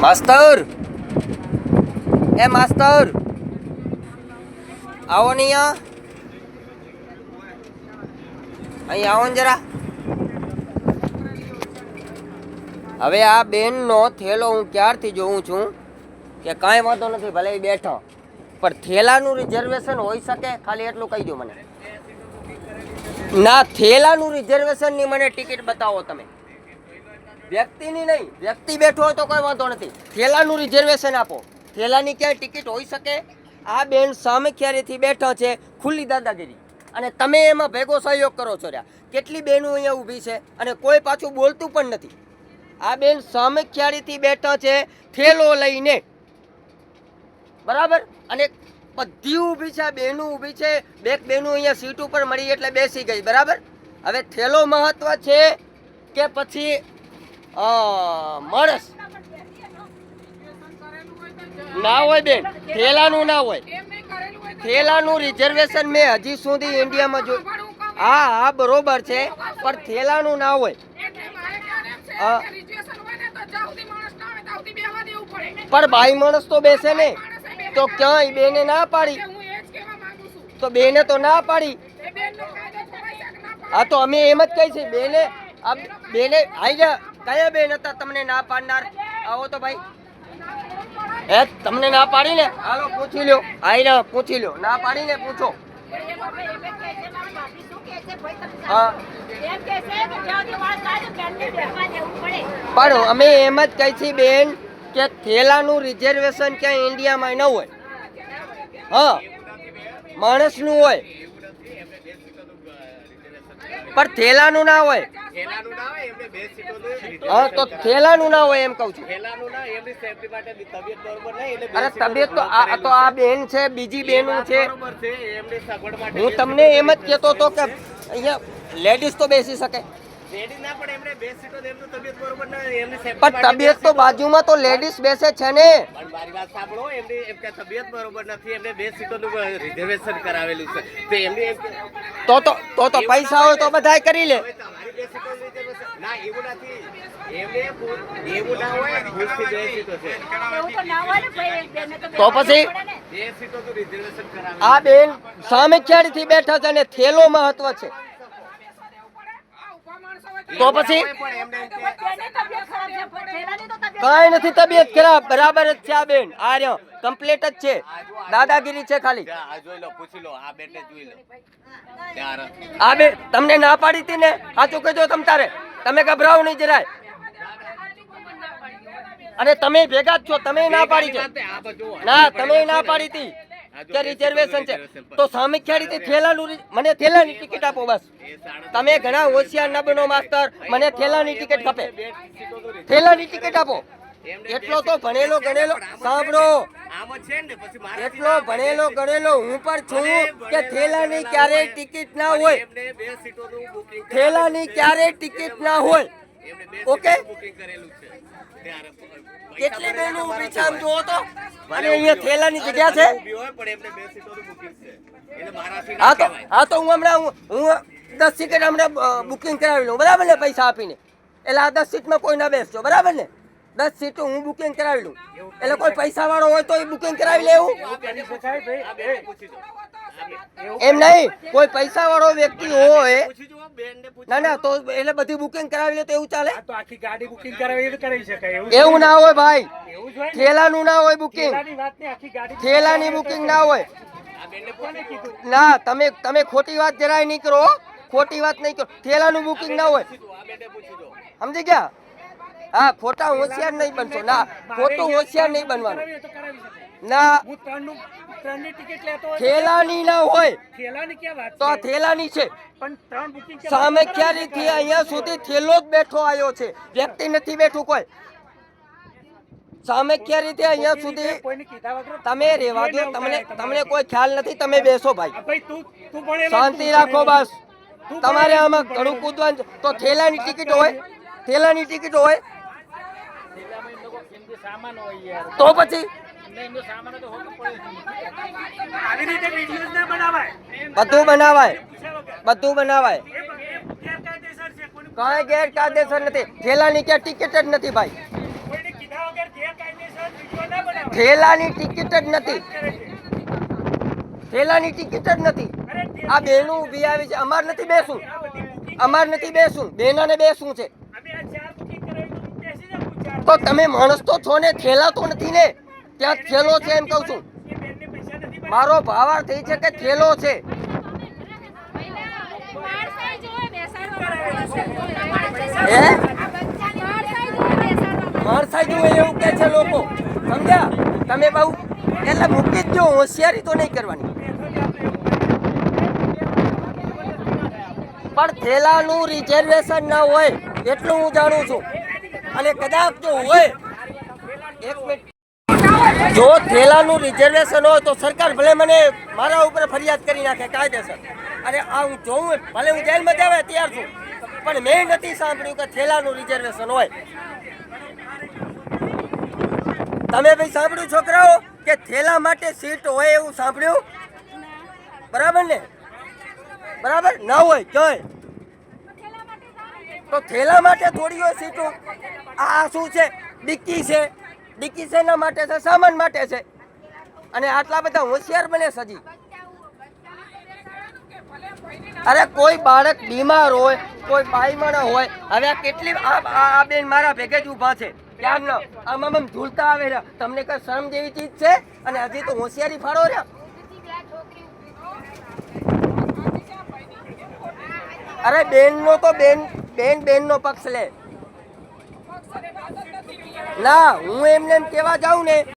માસ્તર! એ માસ્તર! આવો ને અહીંયા. અહીં આવો ને જરા. હવે આ બેનનો થેલો હું ક્યારથી જોઉં છું કે કાંઈ વાંધો નથી, ભલે બેઠો. પણ થેલાનું રિઝર્વેશન હોઈ શકે? ખાલી એટલું કહી દો મને. ના, થેલાનું રિઝર્વેશનની મને ટિકિટ બતાવો તમે. વ્યક્તિની નહીં, વ્યક્તિ બેઠો હોય તો કોઈ વાંધો નથી. થેલાનું રિઝર્વેશન આપો. થેલાની ક્યાંય ટિકિટ હોઈ શકે. આ બેન સામે ક્યારેથી બેઠા છે, ખુલ્લી દાદાગીરી. અને તમે એમાં ભેગો સહયોગ કરો છો રહ્યા. કેટલી બહેનો અહીંયા ઊભી છે અને કોઈ પાછું બોલતું પણ નથી. આ બેન સામે ક્યારેથી બેઠા છે થેલો લઈને. બરાબર? અને બધી ઊભી છે, આ બહેનો ઊભી છે. બે બહેનો અહીંયા સીટ ઉપર મળી એટલે બેસી ગઈ, બરાબર? હવે થેલો મહત્વ છે કે પછી માણસ ના હોય બેન, થેલાનું ના હોય. થેલાનું રિઝર્વેશન મેં હજી સુધી ઇન્ડિયામાં જો હા હા, બરોબર છે, પણ થેલાનું ના હોય. પણ બાઈ માણસ તો બેસે ને. તો ક્યાંય બેને ના પાડી. તો બેને તો ના પાડી. હા, તો અમે એમ જ કહી છીએ બેને બેને આવી જા. કયા બેન હતા તમને ના પાડનાર? આવો તો ભાઈ. એ તમને ના પાડી ને હાલો, પૂછી લ્યો. આઈ ના પૂછી લ્યો. ના પાડી ને પૂછો. હા. પણ અમે એમ જ કહી છીએ, બેન, કે થેલાનું રિઝર્વેશન ક્યાંય ઇન્ડિયામાં ન હોય. હા. માણસનું હોય. પણ થેલાનું ના હોય. હા તો થેલાનું ના હોય એમ કહું છું. અરે તબિયત તો આ તો આ બેન છે બીજી બેનું છે. હું તમને એમ જ કહેતો હતો કે અહીંયા લેડીઝ તો બેસી શકે. પણ તબિયત તો બાજુમાં તો લેડીઝ બેસે છે ને. મારી વાત સાંભળો એમની એમ કે તબિયત બરોબર નથી એમને બે સીટોનું રિઝર્વેશન કરાવેલું છે. તો એમની એમ તો તો તો તો પૈસા હોય તો બધાય કરી લે. ના એવું નથી. એવું ના હોય બે સીટો છે. તો પછી? આ બેન સામે થી બેઠા છે અને થેલો મહત્વ છે. તો પછી? કઈ નથી તબિયત ખરાબ બરાબર જ છે આ બેન આ રહ્યો કમ્પ્લીટ જ છે. દાદાગીરી છે ખાલી. આ જોઈ લો પૂછી લો આ બેટને જોઈ લો. યાર આ બે તમને ના પાડી હતી ને? સાચું કહેજો તમ તારે. તમે ગભરાવો નહીં જરાય. અને તમે ભેગા જ છો તમે ના પાડી છે. ના તમે ના પાડી હતી. કે રિઝર્વેશન છે. તો સામે રીતે થેલાનું મને થેલાની ટિકિટ આપો બસ. તમે ઘણા હોશિયાર ના બનો માસ્તર મને થેલાની ટિકિટ ખપે થેલાની ટિકિટ આપો. એટલો તો ભણેલો ગણેલો સાંભળો. એટલો ભણેલો ગણેલો હું પણ છું કે થેલાની ક્યારેય ટિકિટ ના હોય. થેલાની ક્યારેય ટિકિટ ના હોય. ઓકે કેટલી બેનો ઊભી છે આમ જુઓ તો? અને અહીંયા થેલાની જગ્યા છે? હા તો હા તો હું હમણાં હું દસ ટિકિટ હમણાં બુકિંગ કરાવી લઉં. બરાબર ને પૈસા આપીને? એટલે આ દસ સીટમાં કોઈ ના બેસજો. બરાબર ને? દસ સીટો હું બુકિંગ કરાવી લઉં. એટલે કોઈ પૈસા વાળો હોય તો એ બુકિંગ કરાવી લે એમ નહીં કોઈ પૈસા વાળો વ્યક્તિ હોય પૂછી જો બેનને પૂછી ના ના તો એટલે બધી બુકિંગ કરાવી લે તો એવું ચાલે? આખી ગાડી બુકિંગ કરાવી એ કરી શકાય એવું એવું ના? હોય ભાઈ. થેલાનું ના? હોય બુકિંગ થેલાની વાત નહીં, આખી ગાડી થેલાની બુકિંગ ના હોય. આ બેનને પૂછી જો ના તમે તમે ખોટી વાત જરાય નહીં કરો ખોટી વાત નહીં કરો. થેલાનું બુકિંગ ના હોય. સમજી ગયા? હા ખોટા હોશિયાર નહીં બનશો. ના ખોટું હોશિયાર નહીં બનવાનું. કરાવી હોય તો કરાવી શકાય ના. હું ત્રણનું ત્રણની ટિકિટ લેતો હોય તો થેલાની ના હોય. થેલાની ક્યાં વાત તો થેલાની છે. પણ ત્રણ બુકિંગ સામે ક્યારેથી અહીંયા સુધી થેલો જ બેઠો આવ્યો છે? વ્યક્તિ નથી બેઠું કોઈ. સામે ક્યારેથી અહીંયા સુધી કોઈને કીધા વગર તમે રેવા દો તમને તમને કોઈ ખ્યાલ નથી તમે બેસો ભાઈ. આ ભાઈ તું તું ભણેલો શાંતિ રાખો બસ. તમારે આમાં ઘણું. કૂદવાનું તો થેલાની ટિકિટ હોય. થેલાની ટિકિટ હોય. થેલામાં એ લોકો એમનો સામાન હોય યાર. તો પછી? આવી રીતે વિડીયોઝ ના બનાવાય? બધું બનાવાય. બધું બનાવાય. કાંઈ ગેરકાયદેસર નથી. થેલાની ક્યાં ટિકિટ જ નથી ભાઈ. વગર ગેરકાયદેસર વીડિયો ના બનાવો. ઠેલાની ટિકિટ જ નથી. થેલાની ઠેલાની ટિકિટ જ નથી. આ બેનું ઊભી આવી છે. અમાર નથી બેસું અમાર નથી બેસું બેનાને બેસું છે. અમે આ ચાર booking કરાવી તો હું બેસી જાઉં ચાર. તો તમે માણસ તો છો ને. થેલા તો નથી ને. ત્યાં થેલો છે એમ કહું છું. મારો ભાવાર્થ એ છે કે થેલો છે. હે? માણસાઈ જુએ એવું કે છે લોકો. સમજ્યા? તમે બહુ એટલે મૂકી જ જો હોશિયારી તો નહીં કરવાની. પણ થેલાનું રિઝર્વેશન ના હોય એટલું હું જાણું છું. અને કદાચ જો હોય એક મિનિટ. જો થેલાનું રિઝર્વેશન હોય તો સરકાર ભલે મને મારા ઉપર ફરિયાદ કરી નાખે, કાયદેસર. અને આ હું જોઉં ભલે હું જેલમાં જવા તૈયાર છું. પણ મેં નથી સાંભળ્યું કે થેલાનું રિઝર્વેશન હોય. તમે ભાઈ સાંભળ્યું, છોકરાઓ, કે થેલા માટે સીટ હોય એવું સાંભળ્યું? બરાબર ને? બરાબર? ના હોય, જોય. તો થેલા માટે થોડી હોય સીટો? આ શું છે? ડિક્કી છે? ડિક્કી શેના માટે છે, સામાન માટે છે. અને આટલા બધા હોશિયાર બને સજી. અરે કોઈ બાળક બીમાર હોય, કોઈ બાઈમાણા હોય, હવે આ કેટલી આ બેન મારા ભેગે જ ઊભા છે. ક્યાં ન, આમ આમ ઝૂલતા આવે રહ્યા. તમને કઈ શરમ જેવી ચીજ છે? અને હજી તો હોશિયારી ફાળો રહ્યા. અરે બેનનો તો બેન બેન બેનનો પક્ષ લે. ના હું એમને એમ કહેવા જાઉં ને